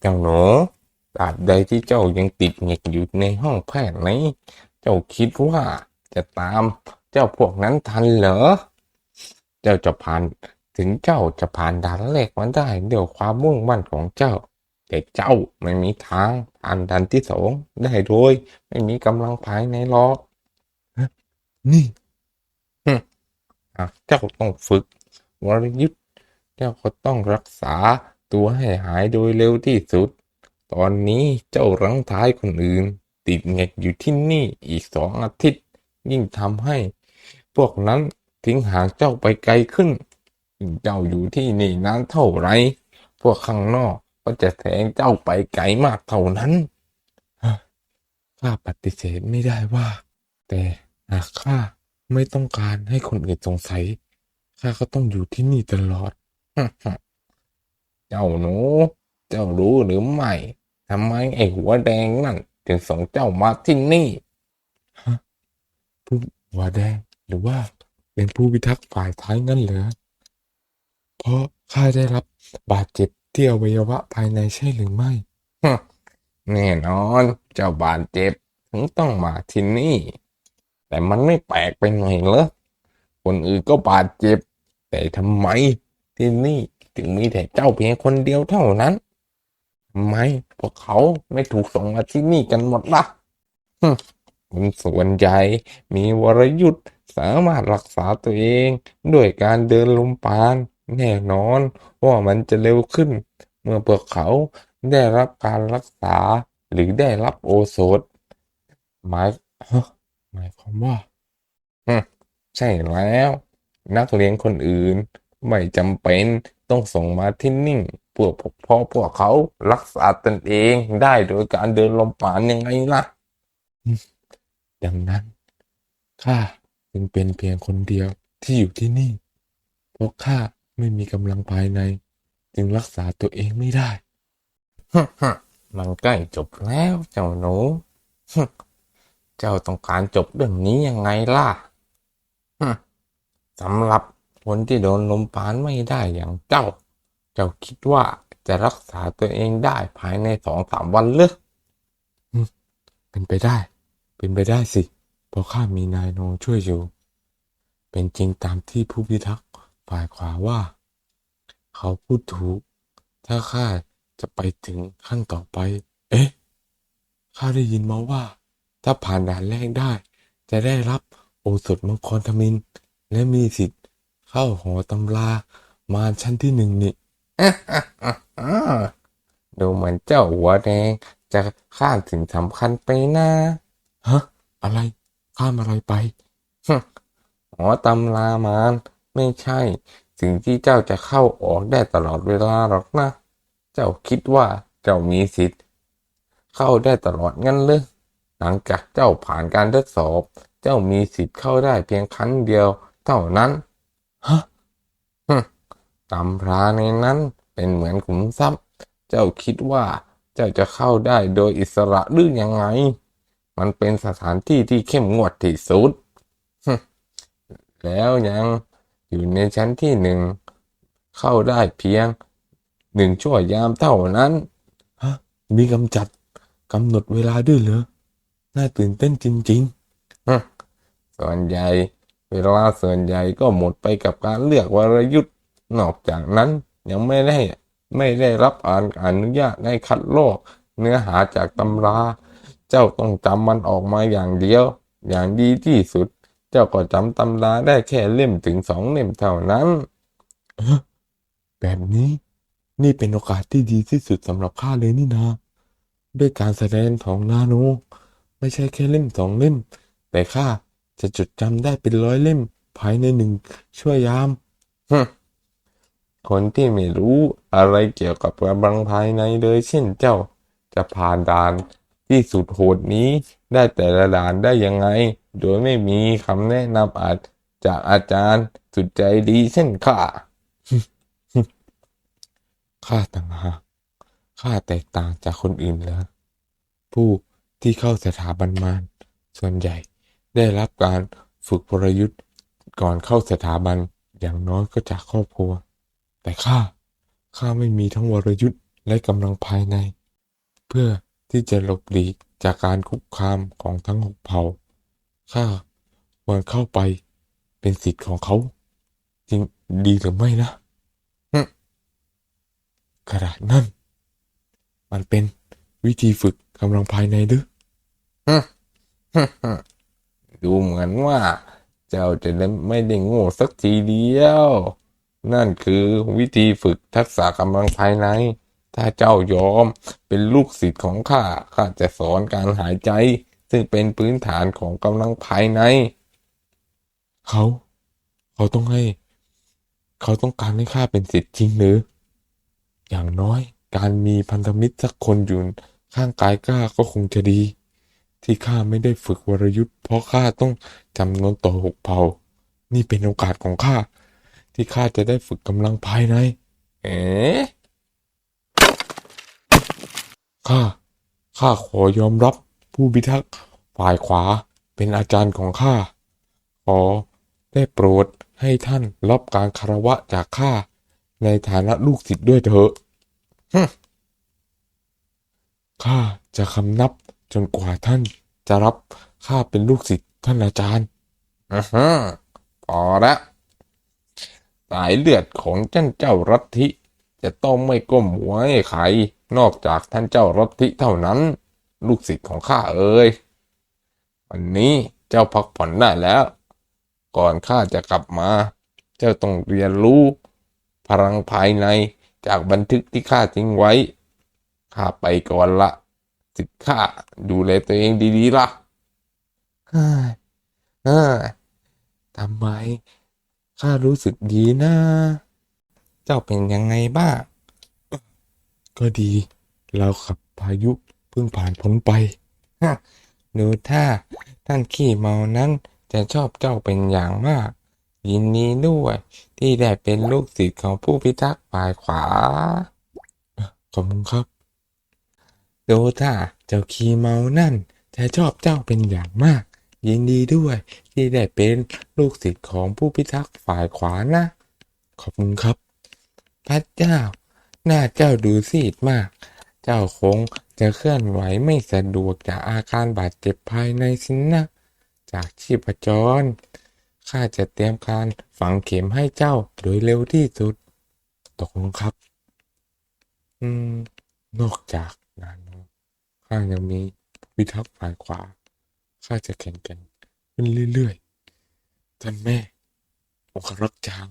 เจ้าหนูตราบใดที่เจ้ายังติดเหงกอยู่ในห้องแพทย์นี้เจ้าคิดว่าจะตามเจ้าพวกนั้นทันเหรอ เจ้าจะผ่านถึงเจ้าจะผ่านด่านแรกมาได้ด้วยความมุ่งมั่นของเจ้า แต่เจ้าไม่มีทางผ่านด่านที่สองได้โดยไม่มีกำลังภายในหรอกนี่หากเจ้าต้องฝึกวรยุทธ์เจ้าก็ต้องรักษา ตัวให้หายโดยเร็วที่สุด ตอนนี้เจ้ารังท้ายคนอื่น ติดเงกอยู่ที่นี่อีกสองอาทิตย์ ยิ่งทำให้ พวกนั้นทิ้งห่างเจ้าไปไกลขึ้น เจ้าอยู่ที่นี่นานเท่าไร พวกข้างนอกก็จะแทงเจ้าไปไกลมากเท่านั้นข้าปฏิเสธไม่ได้ว่า แต่หากข้าไม่ต้องการให้คนอื่นสงสัยข้าก็ต้องอยู่ที่นี่ตลอด เจ้าหนู เจ้ารู้หรือไม่ทำไมไอ้หัวแดงนั่นถึงส่งเจ้ามาที่นี่ผู้หัวแดงหรือว่าเป็นผู้พิทักษ์ฝ่ายท้ายงั้นเหรอเพราะข้าได้รับบาดเจ็บที่อวัยวะภายในใช่หรือไม่แน่นอนเจ้าบาดเจ็บถึงต้องมาที่นี่ แต่มันไม่แปลกไปหน่อยเหรอคนอื่นก็บาดเจ็บ แต่ทำไมที่นี่ ถึงมีแต่เจ้าเพียงคนเดียวเท่านั้นทำไมพวกเขาไม่ถูกส่งมาที่นี่กันหมดล่ะฮึคนส่วนใหญ่มีวรยุทธ์สามารถรักษาตัวเองด้วยการเดินลมปานแน่นอนว่ามันจะเร็วขึ้น เมื่อพวกเขาได้รับการรักษาหรือได้รับโอสถหมายหมายความว่าใช่แล้ว นักเรียนคนอื่น ไม่จำเป็น ต้องส่งมาที่นี่เพื่อเพราะพวกเขารักษาตนเองได้โดยการเดินลมปานยังไงล่ะ ดังนั้นข้าจึงเป็นเพียงคนเดียวที่อยู่ที่นี่ เพราะข้าไม่มีกำลังภายใน จึงรักษาตัวเองไม่ได้มันใกล้จบแล้วเจ้าหนู เจ้าต้องการจบเรื่องนี้ยังไงล่ะสำหรับ คนที่โดนลมปานไม่ได้อย่างเจ้า เจ้าคิดว่าจะรักษาตัวเองได้ภายในสองสามวันหรือเป็นไปได้ เป็นไปได้สิ เพราะข้ามีนายโนช่วยอยู่ เป็นจริงตามที่ผู้พิทักษ์ฝ่ายขวาว่า เขาพูดถูก ถ้าข้าจะไปถึงขั้นต่อไป เอ๊ะ ข้าได้ยินมาว่า ถ้าผ่านด่านแรกได้ จะได้รับโอสถมังกรทมิน และมีสิทธิ์ เข้าหอตำรา มาชั้นที่หนึ่งนี่อ่าดูเหมือนเจ้าหัวแดงจะข้ามถึงสำคัญไปนะฮะอะไรข้ามอะไรไปหอตำรามานไม่ใช่ สิ่งที่เจ้าจะเข้าออกได้ตลอดเวลาหรอกนะ เจ้าคิดว่าเจ้ามีสิทธิ์ เข้าได้ตลอดงั้นเลยหลังจากเจ้าผ่านการทดสอบ เจ้ามีสิทธิ์เข้าได้เพียงครั้งเดียว เท่านั้น ฮะตำราในนั้นเป็นเหมือนขุมทรัพย์ เจ้าคิดว่าเจ้าจะเข้าได้โดยอิสระหรือยังไง มันเป็นสถานที่ที่เข้มงวดที่สุด แล้วยังอยู่ในชั้นที่หนึ่ง เข้าได้เพียงหนึ่งชั่วยามเท่านั้น ฮะ มีกำจัดกำหนดเวลาด้วยเหรอ น่าตื่นเต้นจริงๆส่วนใหญ่ เวลาส่วนใหญ่ก็หมดไปกับการเลือกวรยุทธ์นอกจากนั้นยังไม่ได้ไม่ได้รับอ่านอนุญาตให้คัดลอกเนื้อหาจากตำรา เจ้าต้องจำมันออกมาอย่างเดียว อย่างดีที่สุด เจ้าก็จำตำราได้แค่เล่มถึงสองเล่มเท่านั้น แบบนี้นี่เป็นโอกาสที่ดีที่สุดสำหรับข้าเลยนี่นาด้วยการแสดงของนาโน ไม่ใช่แค่เล่มสองเล่ม แต่ข้า จะจดจำได้เป็นร้อยเล่ม ภายในหนึ่งชั่วยาม คนที่ไม่รู้อะไรเกี่ยวกับกำลังภายในเลยเช่นเจ้า จะผ่านด่านที่สุดโหดนี้ได้แต่ละด่านได้ยังไง โดยไม่มีคำแนะนำอาจจากอาจารย์สุดใจดีเช่นข้าข้าต่างหากข้าแตกต่างจากคนอื่นเหรอผู้ที่เข้าสถาบันมารส่วนใหญ่ ได้รับการฝึกพลยุทธ์ก่อนเข้าสถาบันอย่างน้อยก็จากครอบครัว แต่ข้าข้าไม่มีทั้งวรยุทธ์และกำลังภายใน เพื่อที่จะหลบหลีกจากการคุกคามของทั้งหกเผ่าข้าควรเข้าไปเป็นสิทธิ์ของเขา จริงดีหรือไม่นะฮึกระดาษนั่นมันเป็นวิธีฝึกกำลังภายในหรือ ดูเหมือนว่า เจ้าจะไม่ได้โง่สักทีเดียว นั่นคือวิธีฝึกทักษะกำลังภายใน ถ้าเจ้ายอมเป็นลูกศิษย์ของข้า ข้าจะสอนการหายใจ ซึ่งเป็นพื้นฐานของกำลังภายใน เขา เขาต้องให้ เขาต้องการให้ข้าเป็นสิทธิ์จริงหรือ อย่างน้อยการมีพันธมิตรสักคนอยู่ข้างกายกล้าก็คงจะดี ที่ข้าไม่ได้ฝึกวรยุทธ์เพราะข้าต้องจำนนต่อหกเผ่า นี่เป็นโอกาสของข้า ที่ข้าจะได้ฝึกกำลังภายใน เอ๊ะข้า ข้าขอยอมรับผู้พิทักษ์ฝ่ายขวาเป็นอาจารย์ของข้า ขอได้โปรดให้ท่านรับการคารวะจากข้าในฐานะลูกศิษย์ด้วยเถอะข้าจะคำนับ จนกว่าท่านจะรับข้าเป็นลูกศิษย์ท่านอาจารย์อือฮะพอละสายเลือดของท่านเจ้ารัทธิจะต้องไม่ก้มหัวให้ใครนอกจากท่านเจ้ารัทธิเท่านั้น ลูกศิษย์ของข้าเอ่ยวันนี้เจ้าพักผ่อนได้แล้ว ก่อนข้าจะกลับมา เจ้าต้องเรียนรู้ พลังภายในจากบันทึกที่ข้าทิ้งไว้ข้าไปก่อนละ สิทธิ์ข้าดูแลตัวเองดีๆล่ะเฮ้ยเฮ้ยทำไมข้ารู้สึกดีนะ เจ้าเป็นยังไงบ้าง ก็ดี เราขับพายุเพิ่งผ่านพ้นไปฮดูถ้าท่านขี้เมานั้นจะชอบเจ้าเป็นอย่างมาก ยินดีด้วยที่ได้เป็นลูกศิษย์ของผู้พิทักษ์ฝ่ายขวา ขอบคุณครับ โดูถ้าเจ้าขี้เมานั่นจะชอบเจ้าเป็นอย่างมาก ยินดีด้วย ที่ได้เป็นลูกศิษย์ของผู้พิทักษ์ฝ่ายขวานะ ขอบคุณครับ พระเจ้า หน้าเจ้าดูซีดมาก เจ้าคงจะเคลื่อนไหวไม่สะดวกจากอาการบาดเจ็บภายในสินนะจากชีพจรข้าจะเตรียมการฝังเข็มให้เจ้าโดยเร็วที่สุด ตกลงครับ อืม นอกจาก ข้ายังมีพิทักษ์ฝ่ายขวา ข้าจะแข่งกันขึ้นเรื่อยๆ ท่านแม่องครักษ์จาง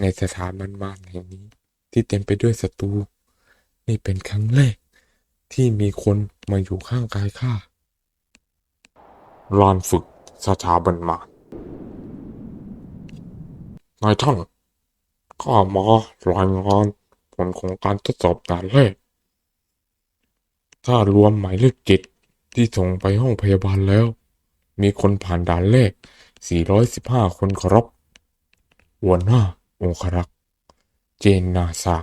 ในสถานบันมารแห่งนี้ ที่เต็มไปด้วยศัตรู นี่เป็นครั้งแรก ที่มีคนมาอยู่ข้างกายข้าลานฝึกสถาบันมารนายท่านข้ามารายงานผลของการทดสอบด่านแรก ถ้ารวมหมายเลขเจ็ดที่ส่งไปห้องพยาบาลแล้ว มีคนผ่านด่านแรก 415 คนครับหัวหน้าองครักษ์เจนนาซา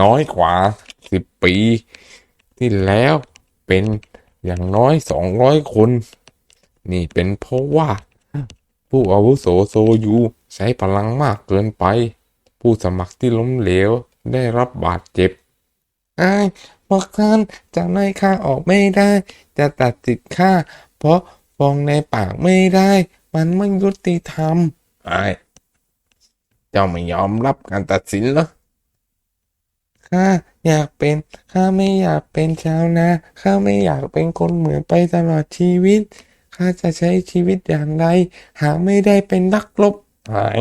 น้อยกว่าสิบปี ที่แล้วเป็นอย่างน้อยสองร้อยคน นี่เป็นเพราะว่า ผู้อาวุโสโซยูใช้พลังมากเกินไป ผู้สมัครที่ล้มเหลวได้รับบาดเจ็บ พวกท่านจะไล่ข้าออกไม่ได้ จะตัดสิทธิ์ข้าเพราะฟองในปากไม่ได้ มันไม่ยุติธรรมไอ้เจ้าไม่ยอมรับการตัดสินเหรอข้าอยากเป็นข้าไม่อยากเป็นชาวนาข้าไม่อยากเป็นคนเหมือนไปตลอดชีวิตข้าจะใช้ชีวิตอย่างไร หากไม่ได้เป็นนักรบหาย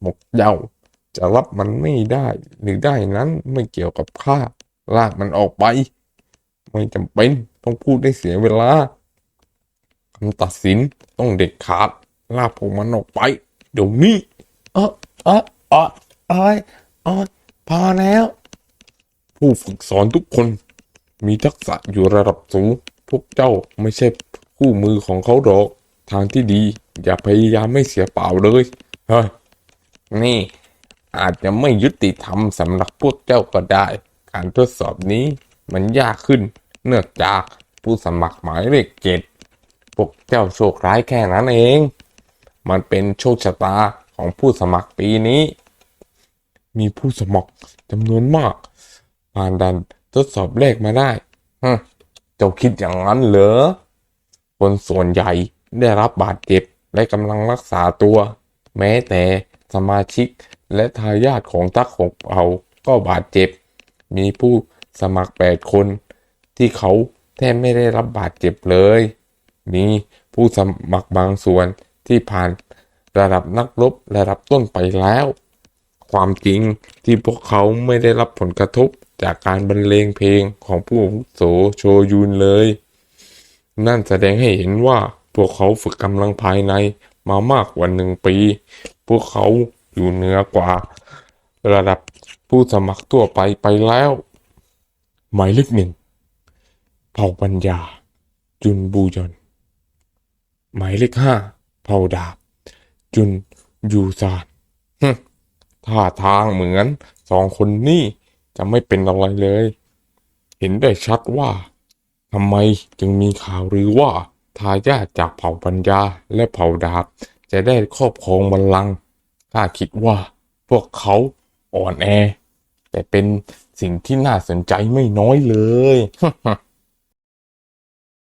หมกเย้าจะรับมันไม่ได้ หรือได้นั้นไม่เกี่ยวกับข้า ลากมันออกไป ไม่จำเป็นต้องพูดได้เสียเวลาคำตัดสินต้องเด็ดขาด ลากพวกมันออกไป เดี๋ยวนี้เออเออเออเอยเอยพอแล้ว ผู้ฝึกสอนทุกคน มีทักษะอยู่ระดับสูง พวกเจ้าไม่ใช่คู่มือของเขาหรอก ทางที่ดี อย่าพยายามไม่เสียเปล่าเลยเฮ้ยนี่อาจจะไม่ยุติธรรมสำหรับพวกเจ้าก็ได้ การทดสอบนี้มันยากขึ้น เนื่องจากผู้สมัครหมายเลขเจ็ดพวกเจ้าโชคร้ายแค่นั้นเอง มันเป็นโชคชะตาของผู้สมัครปีนี้ มีผู้สมัครจำนวนมากผ่านด่านทดสอบแรกมาได้ฮเจ้าคิดอย่างนั้นเหรอคนส่วนใหญ่ได้รับบาดเจ็บและกำลังรักษาตัว แม้แต่สมาชิกและทายาทของตักหกเผ่าก็บาดเจ็บ มีผู้สมัครแปดคน ที่เขาแทบไม่ได้รับบาดเจ็บเลย มีผู้สมัครบางส่วนที่ผ่านระดับนักรบระดับต้นไปแล้ว ความจริงที่พวกเขาไม่ได้รับผลกระทบจากการบรรเลงเพลงของผู้อาวุโสโชยุนเลย นั่นแสดงให้เห็นว่าพวกเขาฝึกกำลังภายในมามากกว่าหนึ่งปี พวกเขาอยู่เหนือกว่า ระดับ ผู้สมัครทั่วไปไปแล้ว หมายเลขหนึ่งเผ่าปัญญา จุนบูยอนหมายเลขห้าเผ่าดาบ จุนยูซานท่าทางเหมือนสองคนนี้จะไม่เป็นอะไรเลย เห็นได้ชัดว่าทำไมจึงมีข่าวหรือว่าทายาทจากเผ่าปัญญาและเผ่าดาบ จะได้ครอบครองบัลลังก์ข้าคิดว่าพวกเขาอ่อนแอ แต่เป็นสิ่งที่น่าสนใจไม่น้อยเลย